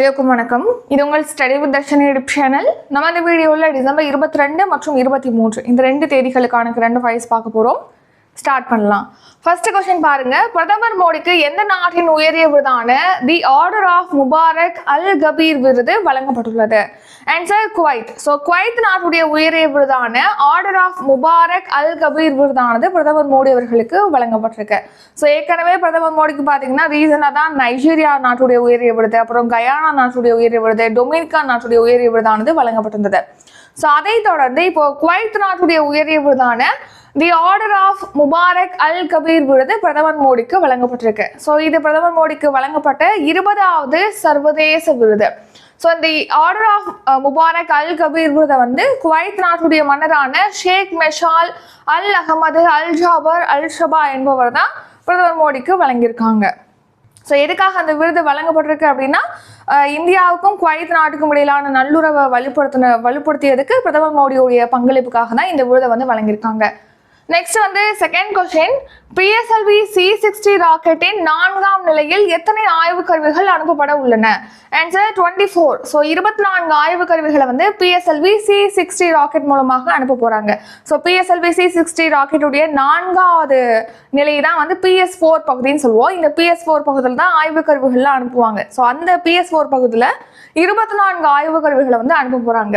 எல்லாருக்கும் வணக்கம். இது உங்கள் study with Darshan YouTube channel நம்ம இந்த வீடியோவில் டிசம்பர் இருபத்தி ரெண்டு மற்றும் இருபத்தி மூன்று இந்த ரெண்டு தேதிகளுக்கான ரெண்டு ஃபைல்ஸ் பார்க்க போகிறோம் ஸ்டார்ட் பண்ணலாம். ஃபர்ஸ்ட் கொஸ்டின் பாருங்க. பிரதமர் மோடிக்கு எந்த நாட்டின் உயரிய விருதான the order of Mubarak al Kabeer விருது வழங்கப்பட்டுள்ளது? ஆன்சர் குவைத் ஸோ குவைத் நாட்டுடைய உயரிய விருதான order of Mubarak al Kabeer விருதானது பிரதமர் மோடி அவர்களுக்கு வழங்கப்பட்டிருக்கு. ஸோ ஏற்கனவே பிரதமர் மோடிக்கு பார்த்தீங்கன்னா ரீசனாக தான் நைஜீரியா நாட்டுடைய உயரிய விருது அப்புறம் கயானா நாட்டுடைய உயரிய விருது டொமினிகா நாட்டுடைய உயரிய விருதானது வழங்கப்பட்டிருந்தது. ஸோ அதை தொடர்ந்து இப்போ குவைத் நாட்டுடைய உயரிய விருதான the order of Mubarak al Kabeer விருது பிரதமர் மோடிக்கு வழங்கப்பட்டிருக்கு. ஸோ இது பிரதமர் மோடிக்கு வழங்கப்பட்ட இருபதாவது சர்வதேச விருது. ஸோ இந்த order of Mubarak al Kabeer விருதை வந்து குவைத் நாட்டுடைய மன்னரான ஷேக் மெஷால் அல் அகமது அல் ஜாபர் அல் ஷபா என்பவர் தான் பிரதமர் மோடிக்கு வழங்கியிருக்காங்க. ஸோ எதுக்காக அந்த விருது வழங்கப்பட்டிருக்கு அப்படின்னா இந்தியாவுக்கும் குவைத் நாட்டுக்கும் இடையிலான நல்லுறவை வலுப்படுத்தின வலுப்படுத்தியதுக்கு பிரதமர் மோடியுடைய பங்களிப்புக்காக தான் இந்த விருதை வந்து வழங்கியிருக்காங்க. நெக்ஸ்ட் வந்து second question PSLV C sixty ராக்கெட்டின் நான்காம் நிலையில் எத்தனை ஆய்வு கருவிகள் அனுப்பப்பட உள்ளன? ஆன்சர் டுவெண்ட்டி ஃபோர் ஸோ இருபத்தி நான்கு ஆய்வு கருவிகளை வந்து பிஎஸ்எல்வி சி சிக்ஸ்டி ராக்கெட் மூலமாக அனுப்ப போகிறாங்க ஸோ பிஎஸ்எல்வி சி சிக்ஸ்டி ராக்கெட்டுடைய நான்காவது நிலை தான் வந்து பிஎஸ் ஃபோர் பகுதின்னு சொல்லுவோம். இந்த பிஎஸ் ஃபோர் பகுதியில் தான் ஆய்வு கருவிகள்லாம் அனுப்புவாங்க. ஸோ அந்த பிஎஸ் ஃபோர் பகுதியில் இருபத்தி நான்கு ஆய்வு கருவிகளை வந்து அனுப்ப போகிறாங்க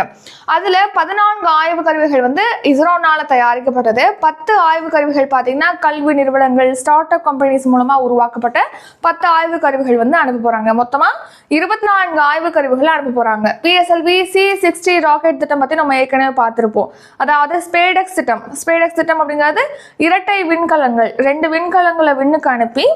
அதில் பதினான்கு ஆய்வு கருவிகள் வந்து இஸ்ரோனால் தயாரிக்கப்பட்டது. பத்து ஆய்வு கருவிகள் பார்த்தீங்கன்னா கல்வி நிறுவனங்கள் ஸ்டார்ட் அப் கம்பெனிஸ் மூலமா உருவாக்கப்பட்ட பத்து ஆய்வு கருவிகள் வந்து அனுப்ப போறாங்க. மொத்தமா இருபத்தி நான்கு ஆய்வு கருவிகள் அனுப்ப போறாங்க. பிஎஸ்எல்வி சி சிக்ஸ்டி ராக்கெட் திட்டம் பத்தி நம்ம ஏற்கனவே பார்த்திருப்போம். அதாவது ஸ்பேடெக்ஸ் திட்டம். ஸ்பேடெக்ஸ் திட்டம் அப்படிங்கிறது இரட்டை விண்கலங்கள். ரெண்டு விண்கலங்களை விண்ணுக்கு அனுப்பி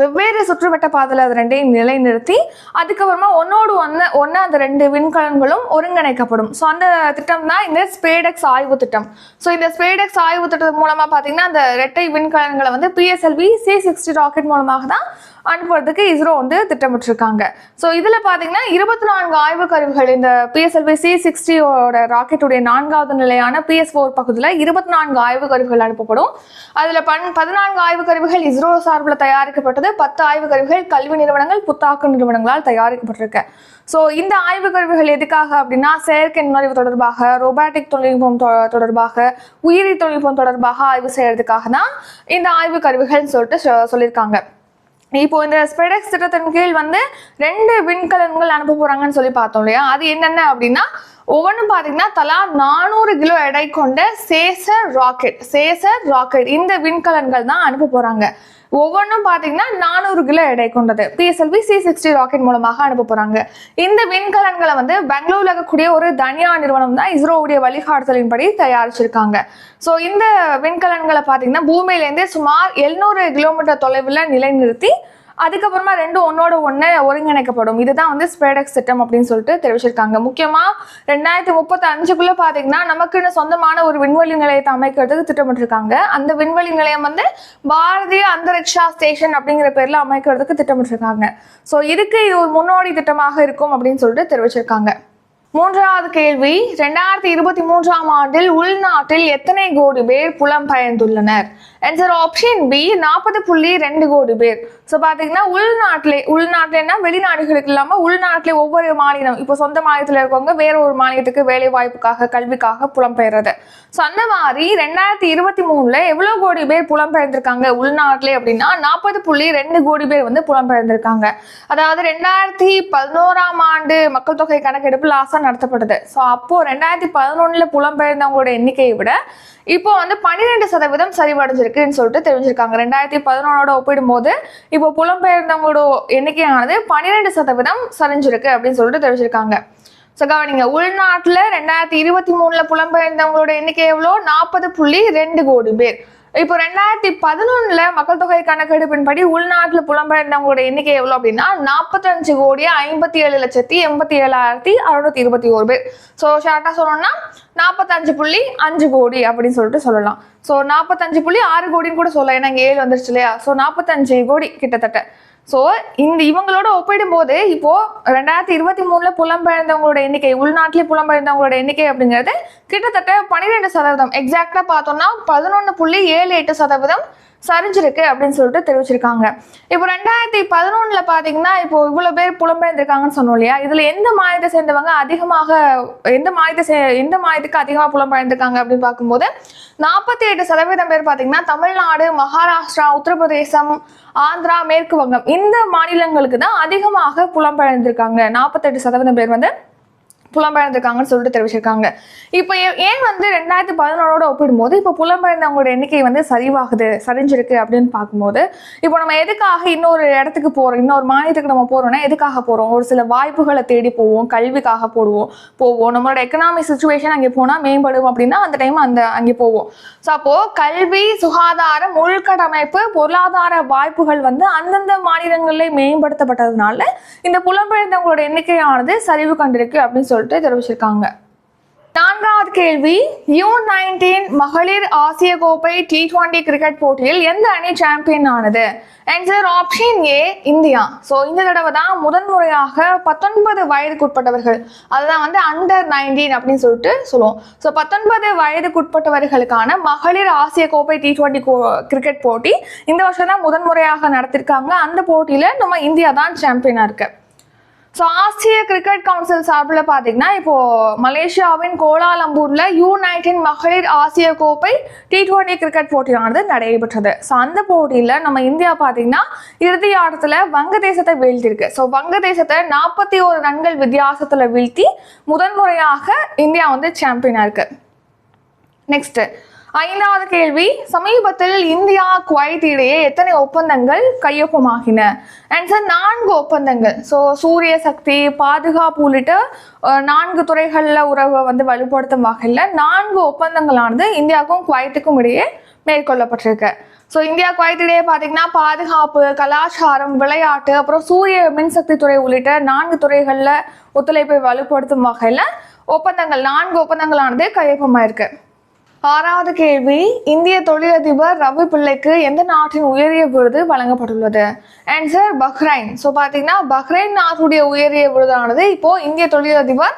வெவ்வேறு சுற்றுவட்ட பாதையில் அது ரெண்டையும் நிலைநிறுத்தி அதுக்கப்புறமா ஒன்னோடு ஒன்று ஒன்று அந்த ரெண்டு விண்கலன்களும் ஒருங்கிணைக்கப்படும். ஸோ அந்த திட்டம் தான் இந்த ஸ்பேடெக்ஸ் ஆய்வு திட்டம். ஸோ இந்த ஸ்பேடெக்ஸ் ஆய்வு திட்டம் மூலமாக பார்த்தீங்கன்னா அந்த ரெட்டை விண்கலன்களை வந்து பிஎஸ்எல்வி சி சிக்ஸ்டி ராக்கெட் மூலமாக தான் அனுப்புறதுக்கு இஸ்ரோ வந்து திட்டமிட்டிருக்காங்க. ஸோ இதில் பார்த்தீங்கன்னா இருபத்தி நான்கு ஆய்வு கருவிகள் இந்த பிஎஸ்எல்வி சி சிக்ஸ்டியோட ராக்கெட்டுடைய நான்காவது நிலையான பிஎஸ் ஃபோர் பகுதியில் இருபத்தி நான்கு ஆய்வு கருவிகள் அனுப்பப்படும். அதில் பன் பதினான்கு ஆய்வு கருவிகள் இஸ்ரோ சார்பில் தயாரிக்கப்பட்டது பத்து ஆய்வு கருவிகள் கல்வி நிறுவனங்கள் புத்தாக்க நிறுவனங்களால் தயாரிக்கப்பட்டிருக்கு. ஸோ இந்த ஆய்வு கருவிகள் எதுக்காக அப்படின்னா செயற்கை நுண்ணறிவு தொடர்பாக ரோபாட்டிக் தொழில்நுட்பம் தொ- தொடர்பாக உயிரி தொழில்நுட்பம் தொடர்பாக ஆய்வு செய்யறதுக்காக தான் இந்த ஆய்வு கருவிகள்னு சொல்லிட்டு சொ- சொல்லியிருக்காங்க. இப்போ இந்த ஸ்பெடெக்ஸ் திட்டத்தின் கீழ் வந்து ரெண்டு விண்கலன்கள் அனுப்ப போறாங்கன்னு சொல்லி பார்த்தோம் இல்லையா? அது என்னென்ன அப்படின்னா ஒவ்வொன்றும் பார்த்தீங்கன்னா தலா நானூறு கிலோ எடை கொண்ட சேசர் ராக்கெட் சேசர் ராக்கெட். இந்த விண்கலன்கள் தான் அனுப்ப போகிறாங்க ஒவ்வொன்றும் பார்த்தீங்கன்னா நானூறு கிலோ எடை கொண்டது. பிஎஸ்எல்வி சி சிக்ஸ்டி ராக்கெட் மூலமாக அனுப்ப போகிறாங்க இந்த விண்கலன்களை வந்து பெங்களூரில் இருக்கக்கூடிய ஒரு தனியார் நிறுவனம் தான் இஸ்ரோவுடைய வழிகாட்டுதலின்படி தயாரிச்சிருக்காங்க. ஸோ இந்த விண்கலன்களை பார்த்தீங்கன்னா பூமியிலேருந்தே சுமார் எழுநூறு கிலோமீட்டர் தொலைவில் நிலைநிறுத்தி அதுக்கப்புறமா ரெண்டும் ஒன்னோட ஒன்று ஒருங்கிணைக்கப்படும். இதுதான் வந்து ஸ்பேடெக்ஸ் திட்டம் அப்படின்னு சொல்லிட்டு தெரிவிச்சிருக்காங்க. முக்கியமாக ரெண்டாயிரத்தி முப்பத்தி அஞ்சுக்குள்ளே பார்த்தீங்கன்னா நமக்குன்னு சொந்தமான ஒரு விண்வெளி நிலையத்தை அமைக்கிறதுக்கு திட்டமிட்டிருக்காங்க. அந்த விண்வெளி நிலையம் வந்து பாரதிய அந்தரிக்ஷா ஸ்டேஷன் அப்படிங்கிற பேரில் அமைக்கிறதுக்கு திட்டமிட்டிருக்காங்க. ஸோ இதுக்கு இது ஒரு முன்னோடி திட்டமாக இருக்கும் அப்படின்னு சொல்லிட்டு தெரிவிச்சிருக்காங்க. மூன்றாவது கேள்வி ரெண்டாயிரத்தி இருபத்தி மூன்றாம் ஆண்டில் உள்நாட்டில் எத்தனை கோடி பேர் புலம் புலம்பெயர்ந்துள்ளனர் ஆன்சர் ஆப்ஷன் பி நாற்பது புள்ளி ரெண்டு கோடி பேர். ஸோ பார்த்தீங்கன்னா உள்நாட்டிலே உள்நாட்டிலேன்னா வெளிநாடுகளுக்கு இல்லாமல் உள்நாட்டிலே ஒவ்வொரு மாநிலம் இப்போ சொந்த மாநிலத்தில் இருக்கவங்க வேற ஒரு மாநிலத்துக்கு வேலை வாய்ப்புக்காக கல்விக்காக புலம்பெயர்றது. ஸோ அந்த மாதிரி ரெண்டாயிரத்தி இருபத்தி மூணில் எவ்வளோ கோடி பேர் புலம்பெயர்ந்திருக்காங்க உள்நாட்டிலே அப்படின்னா நாற்பது புள்ளி ரெண்டு கோடி பேர் வந்து புலம்பெயர்ந்திருக்காங்க. அதாவது ரெண்டாயிரத்தி பதினோராம் ஆண்டு மக்கள் தொகை கணக்கெடுப்பு லாஸாக நடத்தப்பட்டது. ஸோ அப்போது ரெண்டாயிரத்தி பதினொன்றில் புலம்பெயர்ந்தவங்களோட எண்ணிக்கையை விட இப்போ வந்து பன்னிரெண்டு சதவீதம் சரிவடைஞ்சிருக்குன்னு சொல்லிட்டு தெரிஞ்சிருக்காங்க ரெண்டாயிரத்தி பதினொன்னோட ஒப்பிடும்போது இப்போ புலம்பெயர்ந்தவங்களோட எண்ணிக்கையானது பன்னிரெண்டு சதவீதம் சரிஞ்சிருக்கு அப்படின்னு சொல்லிட்டு தெரிஞ்சிருக்காங்க ஸோ கவனிங்க உள்நாட்டில் ரெண்டாயிரத்தி இருபத்தி மூணில் புலம்பெயர்ந்தவங்களோட எண்ணிக்கை எவ்வளோ? நாற்பது புள்ளி ரெண்டு கோடி பேர். இப்போ ரெண்டாயிரத்தி பதினொன்னுல மக்கள் தொகை கணக்கெடுப்பின்படி உள்நாட்டில் புலம்பெயர்ந்தவங்களோட எண்ணிக்கை எவ்வளோ அப்படின்னா நாற்பத்தஞ்சு கோடி ஐம்பத்தி ஏழு லட்சத்தி எண்பத்தி ஏழாயிரத்தி அறுநூத்தி இருபத்தி ஒரு பேர். ஸோ ஷார்ட்டாக சொல்லணும்னா நாற்பத்தஞ்சு புள்ளி அஞ்சு கோடி அப்படின்னு சொல்லிட்டு சொல்லலாம். ஸோ நாற்பத்தஞ்சு புள்ளி ஆறு கோடின்னு கூட சொல்லலாம். ஏன்னா இங்கே ஏழு வந்துருச்சு இல்லையா? ஸோ நாற்பத்தஞ்சு கோடி கிட்டத்தட்ட. ஸோ இந்த இவங்களோட ஒப்பிடும்போது இப்போது ரெண்டாயிரத்தி இருபத்தி மூணில் புலம்பெயர்ந்தவங்களோட எண்ணிக்கை உள்நாட்டிலே புலம்பெயர்ந்தவங்களோட எண்ணிக்கை அப்படிங்கிறது கிட்டத்தட்ட பன்னிரெண்டு சதவீதம். எக்ஸாக்டாக பார்த்தோம்னா பதினொன்று புள்ளி ஏழு எட்டு சதவீதம் சரிஞ்சிருக்கு அப்படின்னு சொல்லிட்டு தெரிவிச்சிருக்காங்க. இப்போ ரெண்டாயிரத்தி பதினொன்றில் பார்த்தீங்கன்னா இப்போ இவ்வளோ பேர் புலம்பெயர்ந்திருக்காங்கன்னு சொன்னோம் இல்லையா? இதில் எந்த மாயத்தை சேர்ந்தவங்க அதிகமாக எந்த மாயத்தை சே எந்த மாயத்துக்கு அதிகமாக புலம்பெயர்ந்திருக்காங்க அப்படின்னு பார்க்கும்போது நாற்பத்தி எட்டு சதவீதம் பேர் பார்த்தீங்கன்னா தமிழ்நாடு மகாராஷ்டிரா உத்தரப்பிரதேசம் ஆந்திரா மேற்கு வங்கம் இந்த மாநிலங்களுக்கு தான் அதிகமாக புலம்பெயர்ந்திருக்காங்க நாற்பத்தெட்டு சதவீதம் பேர் வந்து புலம்பெயர்ந்திருக்காங்கன்னு சொல்லிட்டு தெரிவிச்சிருக்காங்க. இப்போ ஏன் வந்து ரெண்டாயிரத்தி பதினோரோட ஒப்பிடும்போது இப்போ புலம்பெயர்ந்தவங்களோட எண்ணிக்கை வந்து சரிவாகுது சரிஞ்சிருக்கு அப்படின்னு பார்க்கும்போது இப்போ நம்ம எதுக்காக இன்னொரு இடத்துக்கு போகிறோம் இன்னொரு மாநிலத்துக்கு நம்ம போகிறோம்னா எதுக்காக போகிறோம் ஒரு சில வாய்ப்புகளை தேடி போவோம் கல்விக்காக போடுவோம் போவோம். நம்மளோட எக்கனாமிக் சுச்சுவேஷன் அங்கே போனால் மேம்படும் அப்படின்னா அந்த டைம் அந்த அங்கே போவோம். ஸோ அப்போது கல்வி சுகாதாரம் உள்கட்டமைப்பு பொருளாதார வாய்ப்புகள் வந்து அந்தந்த மாநிலங்களில் மேம்படுத்தப்பட்டதுனால இந்த புலம்பெயர்ந்தவங்களோட எண்ணிக்கையானது சரிவு கண்டிருக்கு அப்படின்னு சொல்லிட்டு தெரிவிச்சிருக்காங்க. நான்காவது கேள்வி யூ நைன்டீன் மகளிர் ஆசிய கோப்பை டி டுவெண்டி கிரிக்கெட் போட்டியில் எந்த அணி சாம்பியன் ஆனது? Answer option A India. So இந்த தடவை தான் முதன்முறையாக பத்தொன்பது வயதுக்குட்பட்டவர்கள் அதுதான் வந்து அண்டர் நைன்டீன் அப்படின்னு சொல்லிட்டு சொல்லுவோம். ஸோ பத்தொன்பது வயதுக்குட்பட்டவர்களுக்கான மகளிர் ஆசிய கோப்பை டி டுவெண்டி கிரிக்கெட் போட்டி இந்த வருஷம் தான் முதன்முறையாக நடத்திருக்காங்க. அந்த போட்டியில் நம்ம இந்தியா தான் சாம்பியனாக இருக்கு. ஸோ ஆசிய கிரிக்கெட் கவுன்சில் சார்பில் பார்த்தீங்கன்னா இப்போ மலேசியாவின் கோலாலம்பூரில் யூ நைன்டீன் மகளிர் ஆசிய கோப்பை டி டுவெண்டி கிரிக்கெட் போட்டியானது நடைபெற்றது. ஸோ அந்த போட்டியில் நம்ம இந்தியா பார்த்தீங்கன்னா இறுதி ஆட்டத்தில் வங்கதேசத்தை வீழ்த்திருக்கு ஸோ வங்கதேசத்தை நாற்பத்தி ஒரு ரன்கள் வித்தியாசத்தில் வீழ்த்தி முதன்முறையாக இந்தியா வந்து சாம்பியனாக இருக்குது நெக்ஸ்ட்டு ஐந்தாவது கேள்வி சமீபத்தில் இந்தியா குவைத் இடையே எத்தனை ஒப்பந்தங்கள் கையொப்பமாகின? ஆன்சர் நான்கு ஒப்பந்தங்கள். ஸோ சூரிய சக்தி பாதுகாப்பு உள்ளிட்ட நான்கு துறைகளில் உறவை வந்து வலுப்படுத்தும் வகையில் நான்கு ஒப்பந்தங்களானது இந்தியாவுக்கும் குவைத்துக்கும் இடையே மேற்கொள்ளப்பட்டிருக்கு. ஸோ இந்தியா குவைத்திடையே பார்த்தீங்கன்னா பாதுகாப்பு கலாச்சாரம் விளையாட்டு அப்புறம் சூரிய மின்சக்தி துறை உள்ளிட்ட நான்கு துறைகளில் ஒத்துழைப்பை வலுப்படுத்தும் வகையில் ஒப்பந்தங்கள் நான்கு ஒப்பந்தங்களானது கையொப்பமாயிருக்கு. ஆறாவது கேள்வி இந்திய தொழிலதிபர் ரவி பிள்ளைக்கு எந்த நாட்டின் உயரிய விருது வழங்கப்பட்டுள்ளது? Answer Bahrain. ஸோ பார்த்தீங்கன்னா பஹ்ரைன் நாட்டுடைய உயரிய விருதானது இப்போ இந்திய தொழிலதிபர்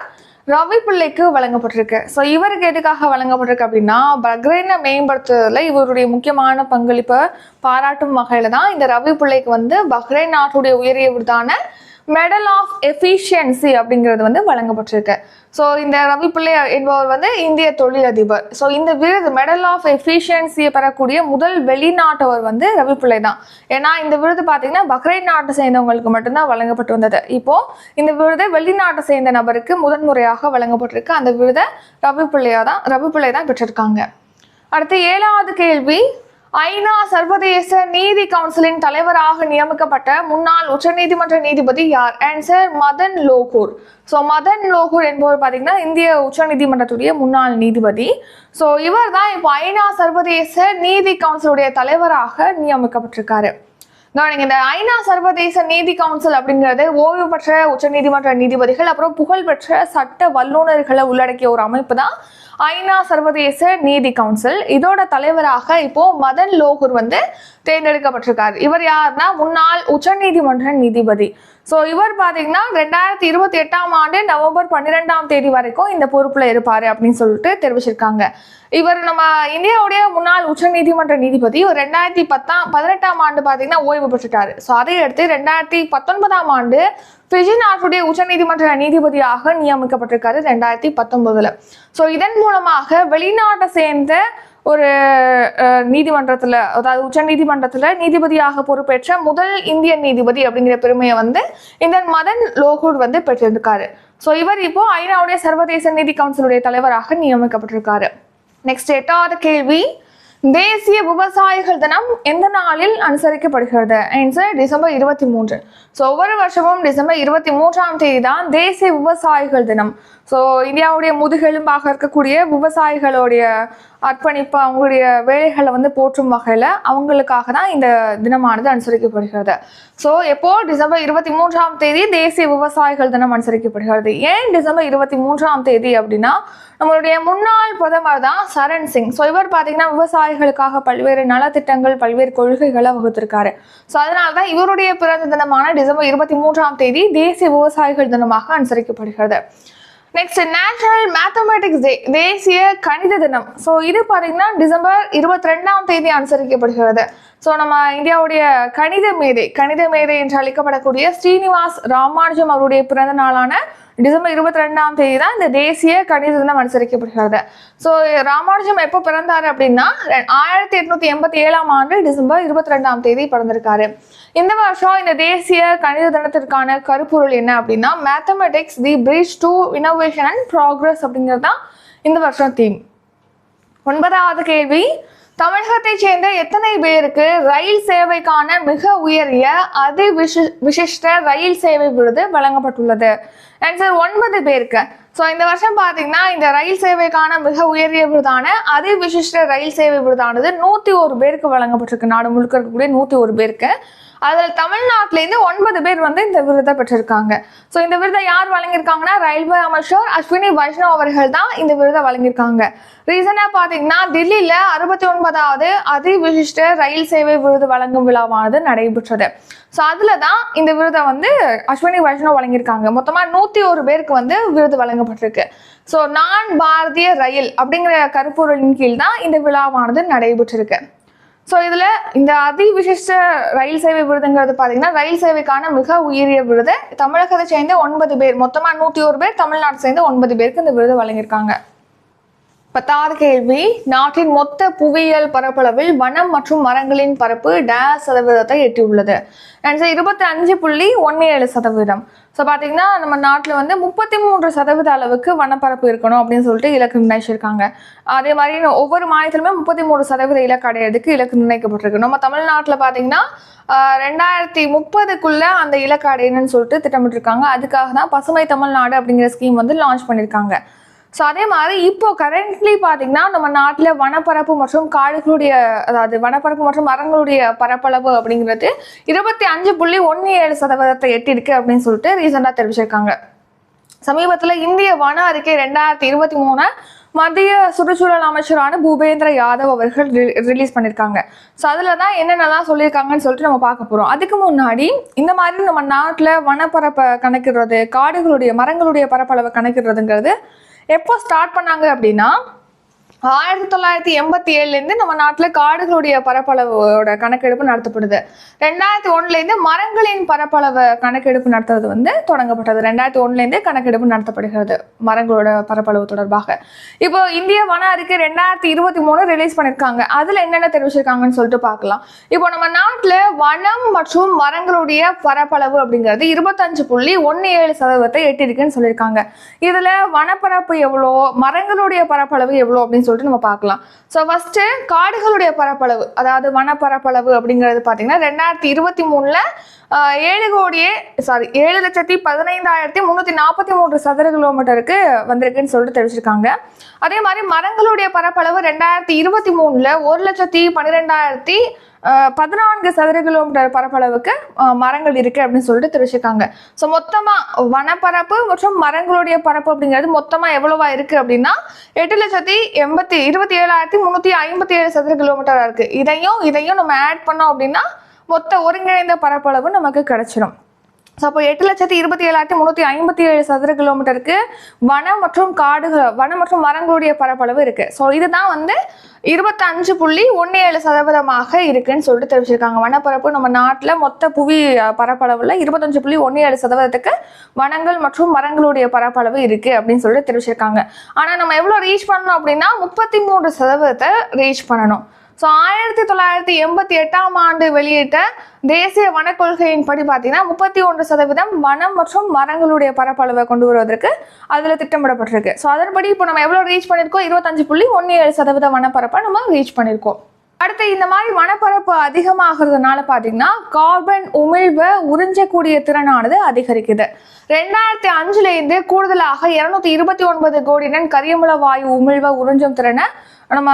ரவி பிள்ளைக்கு வழங்கப்பட்டிருக்கு. ஸோ இவருக்கு எதுக்காக வழங்கப்பட்டிருக்கு அப்படின்னா பஹ்ரைனை மேம்படுத்துறதுல இவருடைய முக்கியமான பங்களிப்பை பாராட்டும் வகையில் தான் இந்த ரவி பிள்ளைக்கு வந்து பஹ்ரைன் நாட்டுடைய உயரிய விருதான மெடல் ஆஃப் எஃபிஷியன்சி அப்படிங்கிறது வந்து வழங்கப்பட்டிருக்கு. ஸோ இந்த ரவி பிள்ளை என்பவர் வந்து இந்திய தொழிலதிபர். ஸோ இந்த விருது மெடல் ஆஃப் எஃபிஷியன்சியை பெறக்கூடிய முதல் வெளிநாட்டவர் வந்து ரவி பிள்ளை தான். ஏன்னா இந்த விருது பார்த்தீங்கன்னா பஹ்ரைன் நாட்டை சேர்ந்தவங்களுக்கு மட்டும்தான் வழங்கப்பட்டு வந்தது. இப்போ இந்த விருது வெளிநாட்டை சேர்ந்த நபருக்கு முதன்முறையாக வழங்கப்பட்டிருக்கு. அந்த விருதை ரவி பிள்ளையா தான் ரவி பிள்ளை தான் பெற்றிருக்காங்க. அடுத்து ஏழாவது கேள்வி ஐநா சர்வதேச நீதி கவுன்சிலின் தலைவராக நியமிக்கப்பட்ட முன்னாள் உச்சநீதிமன்ற நீதிபதி யார்? ஆன்சர் மதன் லோகூர். ஸோ மதன் லோகூர் என்பவர் பார்த்தீங்கன்னா இந்திய உச்சநீதிமன்றத்துடைய முன்னாள் நீதிபதி. ஸோ இவர் தான் இப்போ ஐநா சர்வதேச நீதி கவுன்சிலுடைய தலைவராக நியமிக்கப்பட்டிருக்காரு. கவனிங்க இந்த ஐநா சர்வதேச நீதி கவுன்சில் அப்படிங்கிறது ஓய்வு பெற்ற உச்சநீதிமன்ற நீதிபதிகள் அப்புறம் புகழ்பெற்ற சட்ட வல்லுநர்களை உள்ளடக்கிய ஒரு அமைப்பு தான். ஐநா சர்வதேச நீதி கவுன்சில். இதோட தலைவராக இப்போ மதன் லோகூர் வந்து தேர்ந்தெடுக்கப்பட்டிருக்காரு. இவர் யாருன்னா முன்னாள் உச்சநீதிமன்ற நீதிபதி. ஸோ இவர் பார்த்தீங்கன்னா ரெண்டாயிரத்தி இருபத்தி எட்டாம் ஆண்டு நவம்பர் பன்னிரெண்டாம் தேதி வரைக்கும் இந்த பொறுப்பில் இருப்பார் அப்படின்னு சொல்லிட்டு தெரிவிச்சிருக்காங்க. இவர் நம்ம இந்தியாவுடைய முன்னாள் உச்சநீதிமன்ற நீதிபதி ரெண்டாயிரத்தி பத்தாம் பதினெட்டாம் ஆண்டு பார்த்தீங்கன்னா ஓய்வு பெற்றுட்டார். ஸோ அதை அடுத்து ரெண்டாயிரத்தி பத்தொன்பதாம் ஆண்டு ஃபிஜி நாட்டுடைய உச்சநீதிமன்ற நீதிபதியாக நியமிக்கப்பட்டிருக்காரு ரெண்டாயிரத்தி பத்தொன்பதுல. ஸோ இதன் மூலமாக வெளிநாட்டை சேர்ந்த ஒரு நீதிமன்றத்தில் அதாவது உச்சநீதிமன்றத்தில் நீதிபதியாக பொறுப்பேற்ற முதல் இந்திய நீதிபதி அப்படிங்கிற பெருமையை வந்து இந்த மதன் லோகூர் வந்து பெற்றிருக்காரு. ஸோ இவர் இப்போ ஐநாவுடைய சர்வதேச நீதி கவுன்சிலுடைய தலைவராக நியமிக்கப்பட்டிருக்காரு. நெக்ஸ்ட் எட்டாவது கேள்வி. தேசிய விவசாயிகள் தினம் எந்த நாளில் அனுசரிக்கப்படுகிறது? ஆன்சர் டிசம்பர் இருபத்தி மூன்று. ஸோ ஒவ்வொரு வருஷமும் டிசம்பர் இருபத்தி மூன்றாம் தேதி தான் தேசிய விவசாயிகள் தினம். ஸோ இந்தியாவுடைய முதுகெலும்பாக இருக்கக்கூடிய விவசாயிகளுடைய அர்ப்பணிப்பு அவங்களுடைய வேலைகளை வந்து போற்றும் வகையில் அவங்களுக்காக தான் இந்த தினமானது அனுசரிக்கப்படுகிறது. ஸோ எப்போ? டிசம்பர் இருபத்தி மூன்றாம் தேதி தேசிய விவசாயிகள் தினம் அனுசரிக்கப்படுகிறது. ஏன் டிசம்பர் இருபத்தி மூன்றாம் தேதி அப்படின்னா நம்மளுடைய முன்னாள் பிரதமர் தான் சரண் சிங். ஸோ இவர் பார்த்தீங்கன்னா விவசாயிகளுக்காக பல்வேறு நலத்திட்டங்கள் பல்வேறு கொள்கைகளை வகுத்திருக்காரு. ஸோ அதனால தான் இவருடைய பிறந்த தினமான டிசம்பர் இருபத்தி மூன்றாம் தேதி தேசிய விவசாயிகள் தினமாக அனுசரிக்கப்படுகிறது. நெக்ஸ்ட் நேஷனல் மேத்தமேட்டிக்ஸ் டே தேசிய கணித தினம். ஸோ இது பார்த்தீங்கன்னா டிசம்பர் இருபத்தி ரெண்டாம் தேதி அனுசரிக்கப்படுகிறது. ஸோ நம்ம இந்தியாவுடைய கணித மேதை கணித மேதை என்று அழைக்கப்படக்கூடிய ஸ்ரீனிவாஸ் ராமானுஜம் அவருடைய பிறந்த நாளான டிசம்பர் இருபத்தி ரெண்டாம் தேதி தான் இந்த தேசிய கணித தினம் அனுசரிக்கப்படுகிறது. ஸோ ராமானுஜம் எப்போ பிறந்தாரு அப்படின்னா ஆயிரத்தி எட்நூத்தி எண்பத்தி ஏழாம் ஆண்டு டிசம்பர் இருபத்தி ரெண்டாம் தேதி பிறந்திருக்காரு. இந்த வருஷம் இந்த தேசிய கணித தினத்திற்கான கருப்பொருள் என்ன அப்படின்னா mathematics the bridge to innovation and progress அப்படிங்கிறது தான் இந்த வருஷம் தீம் ஒன்பதாவது கேள்வி தமிழகத்தைச் சேர்ந்த எத்தனை பேருக்கு ரயில் சேவைக்கான மிக உயரிய அதி விஷ விசிஷ்ட ரயில் சேவை விருது வழங்கப்பட்டுள்ளது? ஆன்சர் ஒன்பது பேருக்கு. ஸோ இந்த வருஷம் பார்த்தீங்கன்னா இந்த ரயில் சேவைக்கான மிக உயரிய விருதான அதி விசிஷ்ட ரயில் சேவை விருதானது நூற்றி ஒரு பேருக்கு வழங்கப்பட்டிருக்கு. நாடு முழுக்க இருக்கக்கூடிய நூற்றி ஒரு பேருக்கு. அதில் தமிழ்நாட்டிலேருந்து ஒன்பது பேர் வந்து இந்த விருதை பெற்றிருக்காங்க. ஸோ இந்த விருதை யார் வழங்கியிருக்காங்கன்னா ரயில்வே அமைச்சர் அஸ்வினி வைஷ்ணவ் அவர்கள் தான் இந்த விருதை வழங்கியிருக்காங்க. ரீசனாக பார்த்தீங்கன்னா டெல்லியில் அறுபத்தி ஒன்பதாவது அதிவிசிஷ்ட ரயில் சேவை விருது வழங்கும் விழாவானது நடைபெற்றது. ஸோ அதில் தான் இந்த விருதை வந்து அஸ்வினி வைஷ்ணவ் வழங்கியிருக்காங்க. மொத்தமாக நூற்றி ஒரு பேருக்கு வந்து விருது வழங்கப்பட்டிருக்கு. ஸோ நான் பாரதிய ரயில் அப்படிங்கிற கருப்பொருளின் கீழ் தான் இந்த விழாவானது நடைபெற்றிருக்கு. ஸோ இதில் இந்த அதி விசிஷ்ட ரயில் சேவை விருதுங்கிறது பார்த்தீங்கன்னா ரயில் சேவைக்கான மிக உயரிய விருது. தமிழகத்தை சேர்ந்த ஒன்பது பேர் மொத்தமாக நூற்றி ஒரு பேர் தமிழ்நாடு சேர்ந்த ஒன்பது பேருக்கு இந்த விருது வழங்கியிருக்காங்க. பத்தாவது கேள்வி. நாட்டின் மொத்த புவியியல் பரப்பளவில் வனம் மற்றும் மரங்களின் பரப்பு டேஸ் சதவீதத்தை எட்டியுள்ளது. ஆன்சர் இருபத்தி அஞ்சு புள்ளி ஒன்று ஏழு சதவீதம். ஸோ பார்த்தீங்கன்னா நம்ம நாட்டில் வந்து முப்பத்தி மூன்று சதவீத அளவுக்கு வனப்பரப்பு இருக்கணும் அப்படின்னு சொல்லிட்டு இலக்கு நிர்ணயிச்சிருக்காங்க. அதே மாதிரி ஒவ்வொரு மாநிலத்திலுமே முப்பத்தி மூணு சதவீத இலக்கு அடையிறதுக்கு இலக்கு நிர்ணயிக்கப்பட்டிருக்கு. நம்ம தமிழ்நாட்டில் பார்த்தீங்கன்னா ரெண்டாயிரத்தி முப்பதுக்குள்ள அந்த இலக்கு அடையணும்னு சொல்லிட்டு திட்டமிட்டிருக்காங்க. அதுக்காக தான் பசுமை தமிழ்நாடு அப்படிங்கிற ஸ்கீம் வந்து லான்ச் பண்ணியிருக்காங்க ஸோ அதே மாதிரி இப்போ கரண்ட்லி பார்த்தீங்கன்னா நம்ம நாட்டில் வனப்பரப்பு மற்றும் காடுகளுடைய அதாவது வனப்பரப்பு மற்றும் மரங்களுடைய பரப்பளவு அப்படிங்கிறது இருபத்தி அஞ்சு புள்ளி ஒன்று ஏழு சதவீதத்தை எட்டியிருக்கு அப்படின்னு சொல்லிட்டு ரீசெண்டாக தெரிவிச்சிருக்காங்க. சமீபத்தில் இந்திய வன அறிக்கை ரெண்டாயிரத்தி இருபத்தி மூணு மத்திய சுற்றுச்சூழல் அமைச்சரான பூபேந்திர யாதவ் அவர்கள் ரிலீஸ் பண்ணியிருக்காங்க. ஸோ அதில் தான் என்னென்னலாம் சொல்லியிருக்காங்கன்னு சொல்லிட்டு நம்ம பார்க்க போகிறோம் அதுக்கு முன்னாடி இந்த மாதிரி நம்ம நாட்டில் வனப்பரப்பை கணக்கிடுறது காடுகளுடைய மரங்களுடைய பரப்பளவை கணக்கிடுறதுங்கிறது எப்போ ஸ்டார்ட் பண்ணாங்க அப்படின்னா ஆயிரத்தி தொள்ளாயிரத்தி எண்பத்தி ஏழுலேருந்து நம்ம நாட்டில் காடுகளுடைய பரப்பளவோட கணக்கெடுப்பு நடத்தப்படுது. ரெண்டாயிரத்தி ஒன்றுலேருந்து மரங்களின் பரப்பளவை கணக்கெடுப்பு நடத்துறது வந்து தொடங்கப்பட்டது. ரெண்டாயிரத்தி ஒன்றுலேருந்து கணக்கெடுப்பு நடத்தப்படுகிறது மரங்களோட பரப்பளவு தொடர்பாக. இப்போ இந்திய வன அறிக்கை ரெண்டாயிரத்தி இருபத்தி மூணு ரிலீஸ் பண்ணியிருக்காங்க அதில் என்னென்ன தெரிவிச்சிருக்காங்கன்னு சொல்லிட்டு பார்க்கலாம். இப்போ நம்ம நாட்டில் வனம் மற்றும் மரங்களுடைய பரப்பளவு அப்படிங்கிறது இருபத்தஞ்சு புள்ளி ஒன்று ஏழு சதவீதத்தை எட்டிருக்குன்னு சொல்லியிருக்காங்க. இதில் வனப்பரப்பு எவ்வளோ மரங்களுடைய பரப்பளவு எவ்வளோ அப்படின்னு சொல்லிட்டு நம்ம பார்க்கலாம். ஸோ ஃபஸ்ட்டு காடுகளுடைய பரப்பளவு அதாவது வனப்பரப்பளவு அப்படிங்கிறது பார்த்தீங்கன்னா ரெண்டாயிரத்தி இருபத்தி மூணில் ஏழு கோடியே சாரி ஏழு லட்சத்தி பதினைந்தாயிரத்தி முந்நூற்றி நாற்பத்தி மூன்று சதுர கிலோமீட்டருக்கு வந்திருக்குன்னு சொல்லிட்டு தெரிவிச்சிருக்காங்க. அதே மாதிரி மரங்களுடைய பரப்பளவு ரெண்டாயிரத்தி இருபத்தி மூணில் ஒரு லட்சத்தி பன்னிரெண்டாயிரத்தி பதினான்கு சதுர கிலோமீட்டர் பரப்பளவுக்கு மரங்கள் இருக்கு அப்படின்னு சொல்லிட்டு தெரிவிச்சிருக்காங்க. ஸோ மொத்தமாக வனப்பரப்பு மற்றும் மரங்களுடைய பரப்பு அப்படிங்கிறது மொத்தமாக எவ்வளவா இருக்கு அப்படின்னா எட்டு லட்சத்தி எண்பத்தி இருபத்தி ஏழாயிரத்தி முந்நூற்றி ஐம்பத்தி ஏழு சதுர கிலோமீட்டராக இருக்கு. இதையும் இதையும் நம்ம ஆட் பண்ணோம் அப்படின்னா மொத்த ஒருங்கிணைந்த பரப்பளவு நமக்கு கிடைச்சிடும் ஸோ அப்போ எட்டு லட்சத்தி இருபத்தி ஏழாயிரத்தி முந்நூற்றி ஐம்பத்தி ஏழு சதுர கிலோமீட்டருக்கு வனம் மற்றும் காடுகள் வனம் மற்றும் மரங்களுடைய பரப்பளவு இருக்கு. ஸோ இதுதான் வந்து இருபத்தஞ்சு புள்ளி ஒன்று ஏழு சதவீதமாக இருக்குன்னு சொல்லிட்டு தெரிவிச்சிருக்காங்க. வனப்பரப்பு நம்ம நாட்டில் மொத்த புவி பரப்பளவில் இருபத்தஞ்சு புள்ளி ஒன்று ஏழு சதவீதத்துக்கு வனங்கள் மற்றும் மரங்களுடைய பரப்பளவு இருக்கு அப்படின்னு சொல்லிட்டு தெரிவிச்சிருக்காங்க. ஆனால் நம்ம எவ்வளோ ரீச் பண்ணணும் அப்படின்னா முப்பத்தி மூன்று சதவீதத்தை ரீச் பண்ணணும். ஸோ ஆயிரத்தி தொள்ளாயிரத்தி எண்பத்தி எட்டாம் ஆண்டு வெளியிட்ட தேசிய வனக்கொள்கையின் படி பார்த்தீங்கன்னா முப்பத்தி ஒன்று சதவீதம் வனம் மற்றும் மரங்களுடைய பரப்பளவை கொண்டு வருவதற்கு அதில் திட்டமிடப்பட்டிருக்கு. ஸோ அதன்படி இப்போ நம்ம எவ்வளோ ரீச் பண்ணியிருக்கோம் இருபத்தஞ்சு புள்ளி ஒன்று ஏழு சதவீத வனப்பரப்பை நம்ம ரீச் பண்ணியிருக்கோம் அடுத்து இந்த மாதிரி வனப்பரப்பு அதிகமாகிறதுனால பார்த்தீங்கன்னா கார்பன் உமிழ்வை உறிஞ்சக்கூடிய திறனானது அதிகரிக்குது. ரெண்டாயிரத்தி அஞ்சுலேருந்து கூடுதலாக இருநூத்தி இருபத்தி ஒன்பது கோடி டன் கரியமில வாயு உமிழ்வை உறிஞ்சும் திறனை நம்ம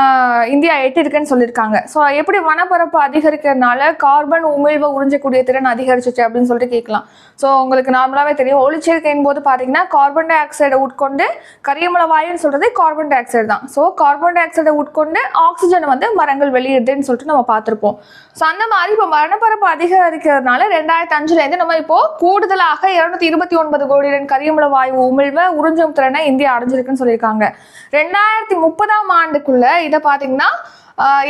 இந்தியா எட்டிருக்குன்னு சொல்லியிருக்காங்க. ஸோ எப்படி வனப்பரப்பு அதிகரிக்கிறதுனால கார்பன் உமிழ்வை உறிஞ்சக்கூடிய திறன் அதிகரிச்சிச்சு அப்படின்னு சொல்லிட்டு கேட்கலாம். ஸோ உங்களுக்கு நார்மலாகவே தெரியும். ஒளிச்சேர்க்கையின் போது பார்த்தீங்கன்னா கார்பன் டை ஆக்சைடை உட்கொண்டு கரியமல வாயுன்னு சொல்கிறது கார்பன் டை ஆக்சைடு தான். ஸோ கார்பன் டை ஆக்சைடை உட்கொண்டு ஆக்சிஜனை வந்து மரங்கள் வெளியிடுதுன்னு சொல்லிட்டு நம்ம பார்த்துருப்போம். ஸோ அந்த மாதிரி இப்போ மரணப்பரப்பு அதிகரிக்கிறதுனால ரெண்டாயிரத்தி அஞ்சுலேருந்து நம்ம இப்போ கூடுதலாக இருநூத்தி இருபத்தி ஒன்பது கோடி டன் கரியமுள வாயு உமிழ்வை உறிஞ்சும் திறனை இந்தியா அடைஞ்சிருக்குன்னு சொல்லியிருக்காங்க. ரெண்டாயிரத்தி முப்பதாம் ஆண்டுக்குள்ள இதை பார்த்தீங்கன்னா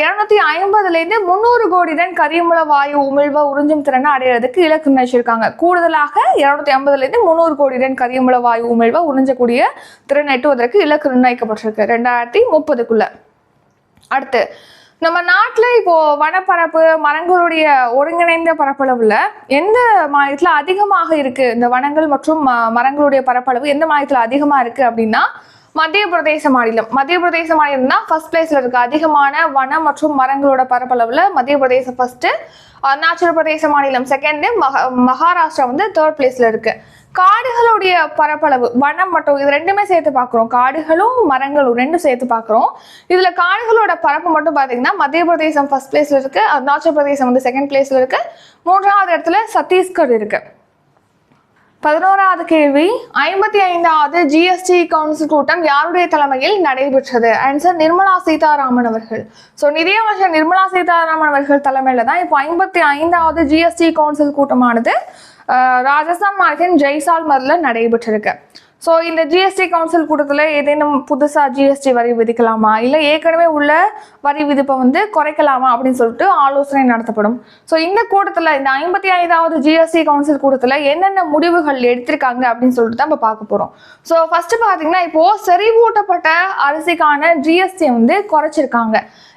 இருநூத்தி ஐம்பதுலேருந்து முந்நூறு கோடி டன் கரியமுள வாயு உமிழ்வை உறிஞ்சும் திறனை அடையிறதுக்கு இலக்கு நினைச்சிருக்காங்க. கூடுதலாக இருநூத்தி ஐம்பதுலேருந்து முந்நூறு கோடி டன் கரியமல வாயு உமிழ்வை உறிஞ்சக்கூடிய திறன் எட்டுவதற்கு இலக்கு நிர்ணயிக்கப்பட்டிருக்கு ரெண்டாயிரத்தி முப்பதுக்குள்ள அடுத்து நம்ம நாட்டில் இப்போ வனப்பரப்பு மரங்களுடைய ஒருங்கிணைந்த பரப்பளவுல எந்த மாநிலத்தில் அதிகமாக இருக்கு இந்த வனங்கள் மற்றும் ம- மரங்களுடைய பரப்பளவு? எந்த மாநிலத்தில் அதிகமாக இருக்கு அப்படின்னா மத்திய பிரதேச மாநிலம். மத்திய பிரதேச மாநிலம் தான் ஃபர்ஸ்ட் பிளேஸ்ல இருக்கு. அதிகமான வனம் மற்றும் மரங்களோட பரப்பளவுல மத்திய பிரதேசம் ஃபர்ஸ்ட் அருணாச்சல பிரதேச மாநிலம் செகண்ட் மகா மகாராஷ்டிரா வந்து தேர்ட் பிளேஸ்ல இருக்கு. காடுகளுடைய பரப்பளவு வனம் மற்றும் இது ரெண்டுமே சேர்த்து பார்க்குறோம். காடுகளும் மரங்களும் ரெண்டும் சேர்த்து பார்க்குறோம். இதில் காடுகளோட பரப்பு மட்டும் பார்த்தீங்கன்னா மத்திய பிரதேசம் ஃபர்ஸ்ட் பிளேஸில் இருக்கு அருணாச்சல பிரதேசம் வந்து செகண்ட் பிளேஸில் இருக்கு மூன்றாவது இடத்துல சத்தீஸ்கர் இருக்கு. பதினோராவது கேள்வி ஐம்பத்தி ஐந்தாவது ஜிஎஸ்டி கவுன்சில் கூட்டம் யாருடைய தலைமையில் நடைபெற்றது? ஆன்சர் நிர்மலா சீதாராமன் அவர்கள். ஸோ நிதியமைச்சர் நிர்மலா சீதாராமன் அவர்கள் தலைமையில் தான் இப்போ ஐம்பத்தி ஐந்தாவது ஜிஎஸ்டி கவுன்சில் கூட்டமானது ராஜஸ்தான் மாநிலத்தின் ஜெய்சால்மர்ல நடைபெற்றிருக்கு. ஸோ இந்த ஜிஎஸ்டி கவுன்சில் கூட்டத்தில் ஏதேனும் புதுசாக ஜிஎஸ்டி வரி விதிக்கலாமா? இல்லை ஏற்கனவே உள்ள வரி விதிப்பை வந்து குறைக்கலாமா அப்படின்னு சொல்லிட்டு ஆலோசனை நடத்தப்படும். ஸோ இந்த கூட்டத்தில் இந்த ஐம்பத்தி ஐந்தாவது ஜிஎஸ்டி கவுன்சில் கூட்டத்தில் என்னென்ன முடிவுகள் எடுத்திருக்காங்க அப்படின்னு சொல்லிட்டு தான் இப்போ பார்க்க போகிறோம் ஸோ ஃபஸ்ட்டு பார்த்தீங்கன்னா இப்போது செறிவூட்டப்பட்ட அரிசிக்கான ஜிஎஸ்டியை வந்து குறைச்சிருக்காங்க.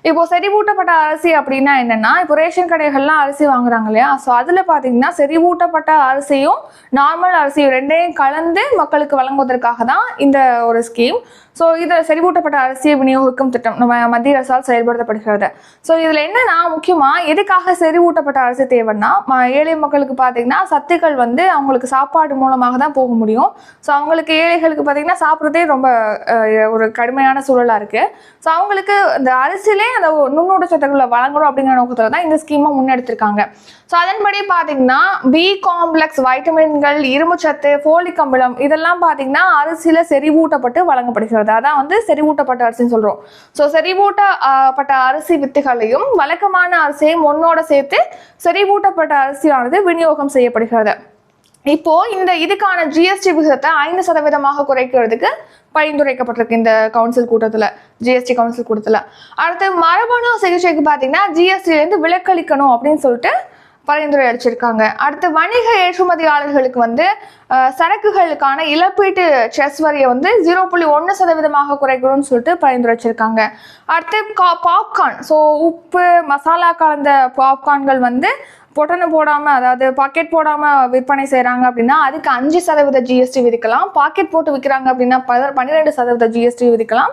இப்போ செறிவூட்டப்பட்ட அரிசி அப்படின்னா என்னன்னா இப்போ ரேஷன் கடைகள்லாம் அரிசி வாங்குறாங்க இல்லையா? ஸோ அதில் பார்த்தீங்கன்னா செறிவூட்டப்பட்ட அரிசியும் நார்மல் அரிசியும் ரெண்டையும் கலந்து மக்களுக்கு வழங்குவதற்காக தான் இந்த ஒரு ஸ்கீம் ஸோ இதில் செறிவூட்டப்பட்ட அரிசியை விநியோகிக்கும் திட்டம் நம்ம மத்திய அரசால் செயல்படுத்தப்படுகிறது. ஸோ இதில் என்னன்னா முக்கியமாக எதுக்காக செறிவூட்டப்பட்ட அரிசி தேவைன்னா ஏழை மக்களுக்கு பார்த்தீங்கன்னா சத்துக்கள் வந்து அவங்களுக்கு சாப்பாடு மூலமாக தான் போக முடியும். ஸோ அவங்களுக்கு ஏழைகளுக்கு பார்த்தீங்கன்னா சாப்பிட்றதே ரொம்ப ஒரு கடுமையான சூழலாக இருக்குது ஸோ அவங்களுக்கு இந்த அரிசியிலே அந்த நுண்ணூட்ட சத்துக்களை வழங்கணும் அப்படிங்கிற நோக்கத்தில் தான் இந்த ஸ்கீமை முன்னெடுத்திருக்காங்க. ஸோ அதன்படி பார்த்தீங்கன்னா பி காம்ப்ளெக்ஸ் வைட்டமின்கள் இரும்புச்சத்து ஃபோலிக் அமிலம் இதெல்லாம் பார்த்தீங்கன்னா அரிசியில் செறிவூட்டப்பட்டு வழங்கப்படுகிறது. அதான் வந்து செறிவூட்டப்பட்ட அரிசின்னு சொல்கிறோம் ஸோ செறிவூட்டப்பட்ட அரிசி வித்துகளையும் வழக்கமான அரிசியையும் ஒன்னோட சேர்த்து செறிவூட்டப்பட்ட அரிசியானது விநியோகம் செய்யப்படுகிறது. இப்போ இந்த இதுக்கான ஜிஎஸ்டி விகிதத்தை ஐந்து சதவீதமாக குறைக்கிறதுக்கு பரிந்துரைக்கப்பட்டிருக்கு இந்த கவுன்சில் கூட்டத்தில் ஜிஎஸ்டி கவுன்சில் கூட்டத்தில். அடுத்து மரபணு சிகிச்சைக்கு பார்த்தீங்கன்னா ஜிஎஸ்டிலேருந்து விலக்களிக்கணும் அப்படின்னு சொல்லிட்டு பரிந்துரை அளிச்சிருக்காங்க. அடுத்து வணிக ஏற்றுமதியாளர்களுக்கு வந்து சரக்குகளுக்கான இழப்பீட்டு செஸ் வரியை வந்து ஜீரோ புள்ளி ஒன்று சதவீதமாக குறைக்கணும்னு சொல்லிட்டு பரிந்துரைச்சிருக்காங்க அடுத்து கா- பாப்கார்ன் ஸோ உப்பு மசாலா கலந்த பாப்கார்ன்கள் வந்து பொட்டனை போடாமல் அதாவது பாக்கெட் போடாமல் விற்பனை செய்கிறாங்க அப்படின்னா அதுக்கு அஞ்சு சதவீத ஜிஎஸ்டி விதிக்கலாம். பாக்கெட் போட்டு விற்கிறாங்க அப்படின்னா பத பன்னிரெண்டு சதவீத ஜிஎஸ்டி விதிக்கலாம்.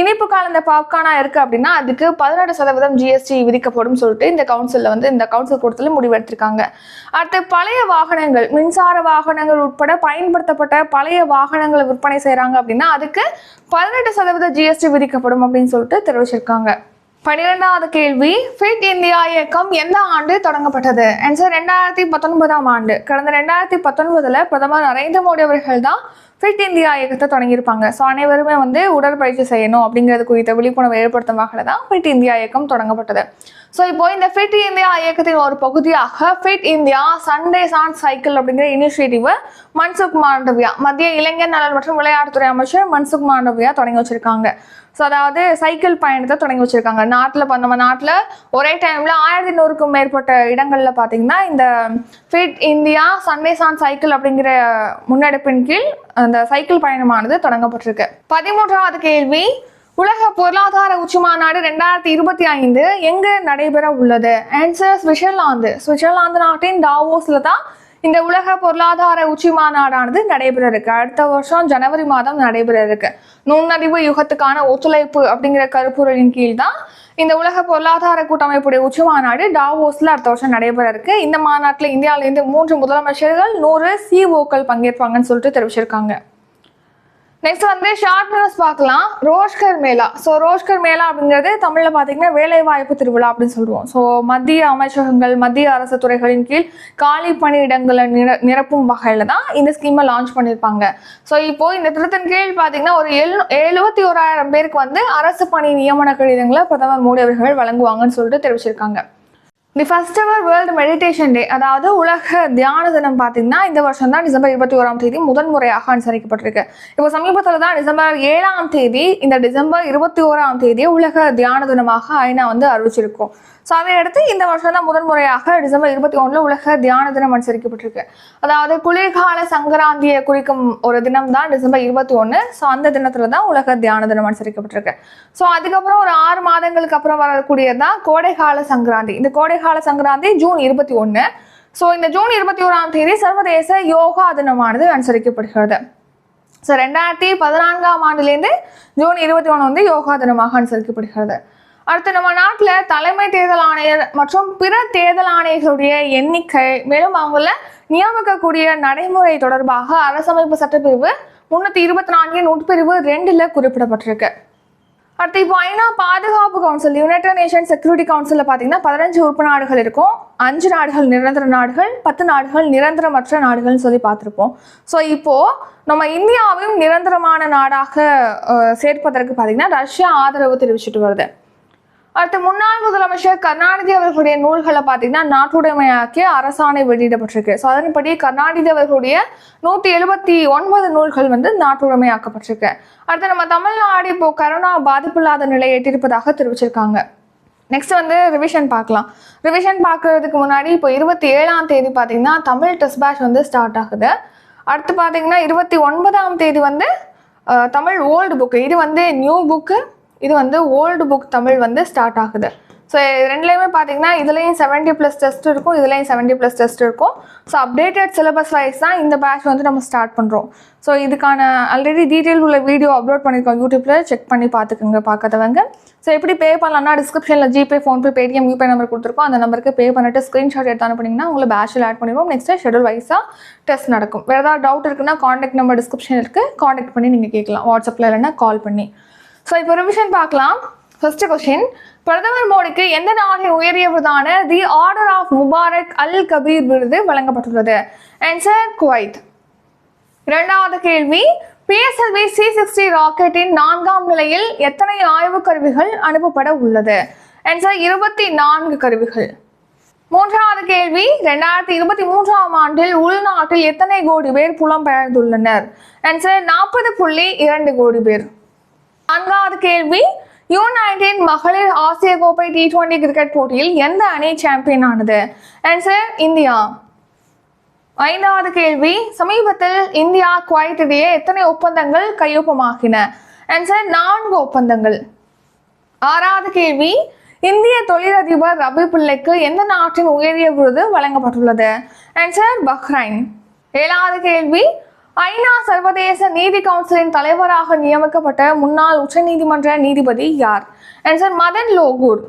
இனிப்பு கலந்த பாப்கானா இருக்குது அப்படின்னா அதுக்கு பதினெட்டு சதவீதம் ஜிஎஸ்டி விதிக்கப்படும் சொல்லிட்டு இந்த கவுன்சிலில் வந்து இந்த கவுன்சில் கூட்டத்தில் முடிவெடுத்திருக்காங்க அடுத்து பழைய வாகனங்கள் மின்சார வாகனங்கள் உட்பட பயன்படுத்தப்பட்ட பழைய வாகனங்களை விற்பனை செய்கிறாங்க அப்படின்னா அதுக்கு பதினெட்டு சதவீத ஜிஎஸ்டி விதிக்கப்படும் அப்படின்னு சொல்லிட்டு தெரிவிச்சிருக்காங்க. பன்னிரெண்டாவது கேள்வி ஃபிட் இந்தியா இயக்கம் எந்த ஆண்டு தொடங்கப்பட்டது? ஆன்சர் ரெண்டாயிரத்தி பத்தொன்பதாம் ஆண்டு. கடந்த ரெண்டாயிரத்தி பத்தொன்பதுல பிரதமர் நரேந்திர மோடி அவர்கள் தான் ஃபிட் இந்தியா இயக்கத்தை தொடங்கியிருப்பாங்க. ஸோ அனைவருமே வந்து உடற்பயிற்சி செய்யணும் அப்படிங்கிறது குறித்த விழிப்புணர்வு ஏற்படுத்தும் வகையில் தான் ஃபிட் இந்தியா இயக்கம் தொடங்கப்பட்டது. ஸோ இப்போ இந்த ஃபிட் இந்தியா இயக்கத்தின் ஒரு பகுதியாக fit India Sundays on cycle அப்படிங்கிற இனிஷியேட்டிவை மன்சுக் மாண்டவியா மத்திய இளைஞர் நலன் மற்றும் விளையாட்டுத்துறை அமைச்சர் மன்சுக் மாண்டவியா தொடங்கி வச்சிருக்காங்க. ஸோ அதாவது சைக்கிள் பயணத்தை தொடங்கி வச்சிருக்காங்க. நாட்டில் இப்போ நம்ம நாட்டில் ஒரே டைமில் ஆயிரத்தி நூறுக்கும் மேற்பட்ட இடங்களில் பார்த்தீங்கன்னா இந்த fit India Sundays on cycle அப்படிங்கிற முன்னெடுப்பின் கீழ் அந்த சைக்கிள் பயணமானது தொடங்கப்பட்டிருக்கு. பதிமூன்றாவது கேள்வி உலக பொருளாதார உச்சி மாநாடு ரெண்டாயிரத்தி இருபத்தி ஐந்து எங்கு நடைபெற உள்ளது? ஆன்சர் சுவிட்சர்லாந்து சுவிட்சர்லாந்து நாட்டின் டாவோஸ்ல தான் இந்த உலக பொருளாதார உச்சி மாநாடானது நடைபெற இருக்கு அடுத்த வருஷம் ஜனவரி மாதம் நடைபெற இருக்கு நுண்ணறிவு யுகத்துக்கான ஒத்துழைப்பு அப்படிங்கிற கருப்பொருளின் கீழ் தான் இந்த உலக பொருளாதார கூட்டமைப்புடைய உச்சி மாநாடு டாவோஸ்ல அடுத்த வருஷம் நடைபெற இருக்கு இந்த மாநாட்டில் இந்தியாவிலேருந்து மூன்று முதலமைச்சர்கள் நூறு சிஓக்கள் பங்கேற்பாங்கன்னு சொல்லிட்டு தெரிவிச்சிருக்காங்க. நெக்ஸ்ட் வந்து ஷார்ட் நியூஸ் பார்க்கலாம். ரோஷ்கர் மேளா. ஸோ ரோஷ்கர் மேளா அப்படிங்கிறது தமிழில் பார்த்தீங்கன்னா வேலைவாய்ப்பு திருவிழா அப்படின்னு சொல்லுவோம். ஸோ மத்திய அமைச்சகங்கள் மத்திய அரசு துறைகளின் கீழ் காலி பணியிடங்களை நிர நிரப்பும் வகையில் தான் இந்த ஸ்கீமை லான்ச் பண்ணியிருப்பாங்க. ஸோ இப்போது இந்த திட்டத்தின் கீழ் பார்த்தீங்கன்னா ஒரு எழு எழுபத்தி ஓராயிரம் பேருக்கு வந்து அரசு பணி நியமன கடிதங்களை பிரதமர் மோடி அவர்கள் வழங்குவாங்கன்னு சொல்லிட்டு தெரிவிச்சிருக்காங்க. The first ever world meditation day அதாவது உலக தியான தினம் பார்த்தீங்கன்னா இந்த வருஷம் தான் டிசம்பர் இருபத்தி ஓராம் தேதி முதன் முறையாக அனுசரிக்கப்பட்டிருக்கு. இப்போ சமீபத்தில் தான் டிசம்பர் ஏழாம் தேதி இந்த டிசம்பர் இருபத்தி ஓராம் தேதியை உலக தியான தினமாக ஐநா வந்து அறிவிச்சிருக்கோம். ஸோ அதையடுத்து இந்த வருஷம் தான் முதன் முறையாக டிசம்பர் இருபத்தி ஒன்றில் உலக தியான தினம் அனுசரிக்கப்பட்டிருக்கு. அதாவது குளிர்கால சங்கராந்தியை குறிக்கும் ஒரு தினம் தான் டிசம்பர் இருபத்தி ஒன்று ஸோ அந்த தினத்தில் தான் உலக தியான தினம் அனுசரிக்கப்பட்டிருக்கு. ஸோ அதுக்கப்புறம் ஒரு ஆறு மாதங்களுக்கு அப்புறம் வரக்கூடியதான் கோடைகால சங்கராந்தி. இந்த கோடைகால சங்கராந்தி ஜூன் இருபத்தி ஒன்று ஸோ இந்த ஜூன் இருபத்தி ஓராம் தேதி சர்வதேச யோகா தினமானது அனுசரிக்கப்படுகிறது. ஸோ ரெண்டாயிரத்தி பதினான்காம் ஆண்டுலேருந்து ஜூன் இருபத்தி ஒன்று வந்து யோகா தினமாக அனுசரிக்கப்படுகிறது. அடுத்து நம்ம நாட்டில் தலைமை தேர்தல் ஆணையர் மற்றும் பிற தேர்தல் ஆணையர்களுடைய எண்ணிக்கை மேலும் அவங்கள நியமிக்கக்கூடிய நடைமுறை தொடர்பாக அரசமைப்பு சட்டப்பிரிவு முன்னூற்றி இருபத்தி நான்கின் உட்பிரிவு ரெண்டில் குறிப்பிடப்பட்டிருக்கு. அடுத்து இப்போ ஐநா பாதுகாப்பு கவுன்சில் யுனைடெட் நேஷன் செக்யூரிட்டி கவுன்சிலில் பார்த்தீங்கன்னா பதினஞ்சு உறுப்பு நாடுகள் இருக்கும். அஞ்சு நாடுகள் நிரந்தர நாடுகள் பத்து நாடுகள் நிரந்தரமற்ற நாடுகள்னு சொல்லி பார்த்துருப்போம் ஸோ இப்போது நம்ம இந்தியாவையும் நிரந்தரமான நாடாக சேர்ப்பதற்கு பார்த்தீங்கன்னா ரஷ்யா ஆதரவு தெரிவிச்சிட்டு வருது. அடுத்து முன்னாள் முதலமைச்சர் கருணாநிதி அவர்களுடைய நூல்களை பார்த்தீங்கன்னா நாட்டுடைமையாக்கிய அரசாணை வெளியிடப்பட்டிருக்கு. ஸோ அதன்படி கருணாநிதி அவர்களுடைய நூற்றி எழுபத்தி ஒன்பது நூல்கள் வந்து நாட்டுடைமையாக்கப்பட்டிருக்கு. அடுத்து நம்ம தமிழ்நாடு இப்போ கரோனா பாதிப்பில்லாத நிலை எட்டியிருப்பதாக தெரிவிச்சிருக்காங்க. நெக்ஸ்ட் வந்து ரிவிஷன் பார்க்கலாம். ரிவிஷன் பார்க்கறதுக்கு முன்னாடி இப்போ இருபத்தி ஏழாம் தேதி பார்த்தீங்கன்னா தமிழ் டெஸ்ட் பேட்ச் வந்து ஸ்டார்ட் ஆகுது. அடுத்து பார்த்தீங்கன்னா இருபத்தி ஒன்பதாம் தேதி வந்து தமிழ் ஓல்டு புக்கு இது வந்து நியூ புக்கு இது வந்து ஓல்டு புக் தமிழ் வந்து ஸ்டார்ட் ஆகுது. ஸோ ரெண்டுலேயுமே பார்த்தீங்கன்னா இதுலேயும் செவன்ட்டி ப்ளஸ் டெஸ்ட் இருக்கும் இதுலேயும் செவன்ட்டி ப்ளஸ் டெஸ்ட் இருக்கும். ஸோ அப்டேட்டட் சிலபஸ் வைஸ் தான் இந்த பேட்ச் வந்து நம்ம ஸ்டார்ட் பண்ணுறோம் ஸோ இதுக்கான ஆல்ரெடி டீட்டெயில் உள்ள வீடியோ அப்லோட் பண்ணியிருக்கோம் யூடியூப்பில் செக் பண்ணி பார்த்துக்குங்க பார்க்காதவங்க ஸோ எப்படி பே பண்ணலாம்னா டிஸ்கிரிப்ஷனில் GPay PhonePe Paytm UPay number கொடுத்துருக்கோம். அந்த நம்பருக்கு பே பண்ணிட்டு ஸ்க்ரீன்ஷாட் எடுத்து அனுப்புனீங்கன்னா உங்களை பேட்சில் ஆட் பண்ணிடுவோம். நெக்ஸ்ட் ஷெடியூல் வைஸாக டெஸ்ட் நடக்கும். வேறு ஏதாவது டவுட் இருக்குன்னா காண்டாக்ட் நம்பர் டிஸ்கிரிப்ஷன் இருக்குது காண்டாக்ட் பண்ணி நீங்கள் கேட்கலாம். வாட்ஸ்அப்பில் இல்லைன்னா கால் பண்ணி. ஸோ இப்போ ரிவிஷன் பார்க்கலாம். ஃபர்ஸ்ட் கொஸ்டின் பிரதமர் மோடிக்கு எந்த நாட்டின் உயரிய விருதான the order of Mubarak al Kabeer விருது வழங்கப்பட்டுள்ளது? ஆன்சர் குவைத் இரண்டாவது கேள்வி. பிஎஸ்எல்வி சி சிக்ஸ்டி ராக்கெட்டின் நான்காம் நிலையில் எத்தனை ஆய்வு கருவிகள் அனுப்பப்பட உள்ளது? ஆன்சர் இருபத்தி நான்கு கருவிகள். மூன்றாவது கேள்வி. ரெண்டாயிரத்தி இருபத்தி மூன்றாம் ஆண்டில் உள்நாட்டில் எத்தனை கோடி பேர் புலம்பெயர்ந்துள்ளனர் ஆன்சர் நாற்பது புள்ளி இரண்டு கோடி பேர். நான்காவது கேள்வி. யூ நைன்டீன் மகளிர் ஆசிய கோப்பை டி டுவெண்டி கிரிக்கெட் போட்டியில் எந்த அணி சாம்பியன் ஆனது? Answer India. ஐந்தாவது கேள்வி. சமீபத்தில் இந்தியா குவைத் இடையே எத்தனை ஒப்பந்தங்கள் கையொப்பமாகின? ஆன்சர் நான்கு ஒப்பந்தங்கள். ஆறாவது கேள்வி. இந்திய தொழிலதிபர் ரபி பிள்ளைக்கு எந்த நாட்டின் உயரிய விருது வழங்கப்பட்டுள்ளது? Answer Bahrain. ஏழாவது கேள்வி. ஐநா சர்வதேச நீதி கவுன்சிலின் தலைவராக நியமிக்கப்பட்ட முன்னாள் உச்சநீதிமன்ற நீதிபதி யார்? ஆன்சர் மதன் லோகூர்.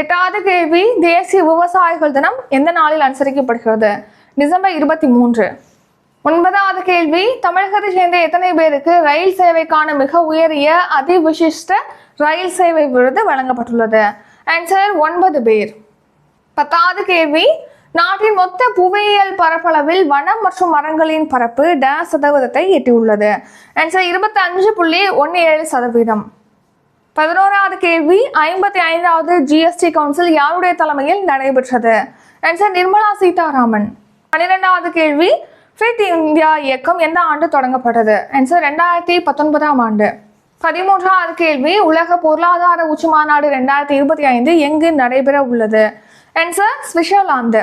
எட்டாவது கேள்வி தேசிய விவசாயிகள் தினம் எந்த நாளில் அனுசரிக்கப்படுகிறது? டிசம்பர் இருபத்தி மூன்று. ஒன்பதாவது கேள்வி தமிழகத்தை சேர்ந்த எத்தனை பேருக்கு ரயில் சேவைக்கான மிக உயரிய அதிவிசிஷ்ட ரயில் சேவை விருது வழங்கப்பட்டுள்ளது? ஆன்சர் ஒன்பது பேர். பத்தாவது கேள்வி நாட்டின் மொத்த புவியியல் பரப்பளவில் வனம் மற்றும் மரங்களின் பரப்பு ட சதவீதத்தை எட்டியுள்ளது. ஆன்சர் இருபத்தி அஞ்சு புள்ளி ஒன்று ஏழு சதவீதம். பதினோராவது கேள்வி ஐம்பத்தி ஐந்தாவது ஜிஎஸ்டி கவுன்சில் யாருடைய தலைமையில் நடைபெற்றது? ஆன்சர் நிர்மலா சீதாராமன். பன்னிரெண்டாவது கேள்வி ஃபிட் இந்தியா இயக்கம் எந்த ஆண்டு தொடங்கப்பட்டது? ஆன்சர் ரெண்டாயிரத்தி பத்தொன்பதாம் ஆண்டு. பதிமூன்றாவது கேள்வி உலக பொருளாதார உச்சி மாநாடு ரெண்டாயிரத்தி இருபத்தி ஐந்து எங்கு நடைபெற உள்ளது ஆன்சர் ஸ்விட்சர்லாந்து